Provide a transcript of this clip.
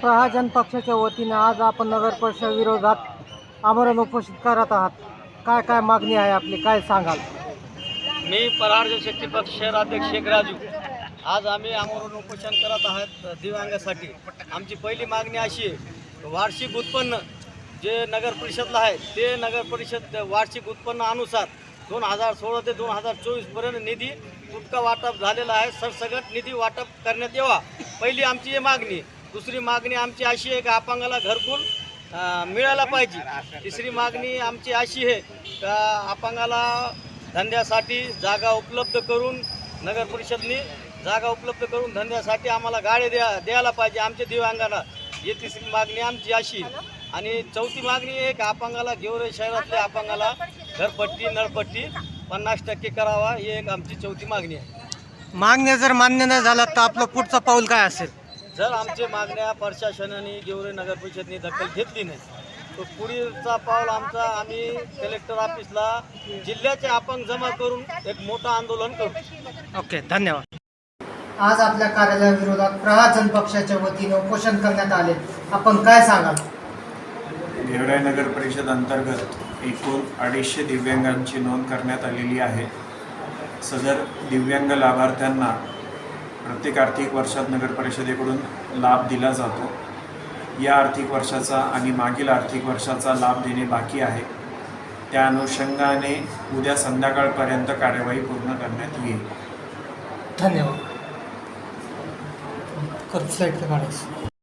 प्रहाजन पक्षाच्या वतीने आज आपण नगर परिषद विरोधात आमरण उपोषित करत आहात. काय काय मागणी आहे आपली? काय सांगाल? मी परार्जन शक्ती पक्ष शहराध्यक्ष शेख राजू. आज आम्ही आमरण उपोषण करत आहात दिव्यांगासाठी. आमची पहिली मागणी अशी आहे वार्षिक उत्पन्न जे नगर परिषदला आहे ते नगर परिषद वार्षिक उत्पन्नानुसार दोन हजार सोळा ते दोन हजार चोवीसपर्यंत निधी तुटका वाटप झालेला आहे. सरसकट निधी वाटप करण्यात यावा. पहिली आमची ही मागणी. दुसरी मागणी आमची अशी आहे की अपंगाला घरकुल मिळायला पाहिजे. तिसरी मागणी आमची अशी आहे का अपंगाला धंद्यासाठी जागा उपलब्ध करून नगर परिषदनी जागा उपलब्ध करून धंद्यासाठी आम्हाला गाडी द्या द्यायला पाहिजे आमच्या दिव्यांगाला. ही तिसरी मागणी आमची अशी आणि चौथी मागणी आहे का अपंगाला गेवरे शहरातल्या अपंगाला घरपट्टी नळपट्टी पन्नास टक्के करावा ही एक आमची चौथी मागणी आहे. मागण्या जर मान्य नाही झाल्या तर आपलं पुढचं पाऊल काय असेल? जर आमच्या मागण्या प्रशासनाने गेवरे नगर परिषदने दखल घेतली नाही तर पुढीलचा पाऊल आमचा आम्ही कलेक्टर ऑफिसला जिल्ह्याचे अपंग जमा करून एक मोठं आंदोलन करू. ओके धन्यवाद. आज आपल्या कार्यालयाविरोधात प्रहाजन पक्षाच्या वतीने उपोषण करण्यात आले. आपण काय सांगाल? गेवराई नगर परिषद अंतर्गत एकूण अडीचशे दिव्यांगांची नोंद करण्यात आलेली आहे. सदर दिव्यांग लाभार्थ्यांना प्रत्येक आर्थिक वर्षात नगर परिषदेकडून लाभ दिला जातो. या आर्थिक वर्षाचा आणि मागील आर्थिक वर्षाचा लाभ देणे बाकी आहे. त्या अनुषंगाने उद्या संध्याकाळपर्यंत कार्यवाही पूर्ण करण्यात येईल. धन्यवाद.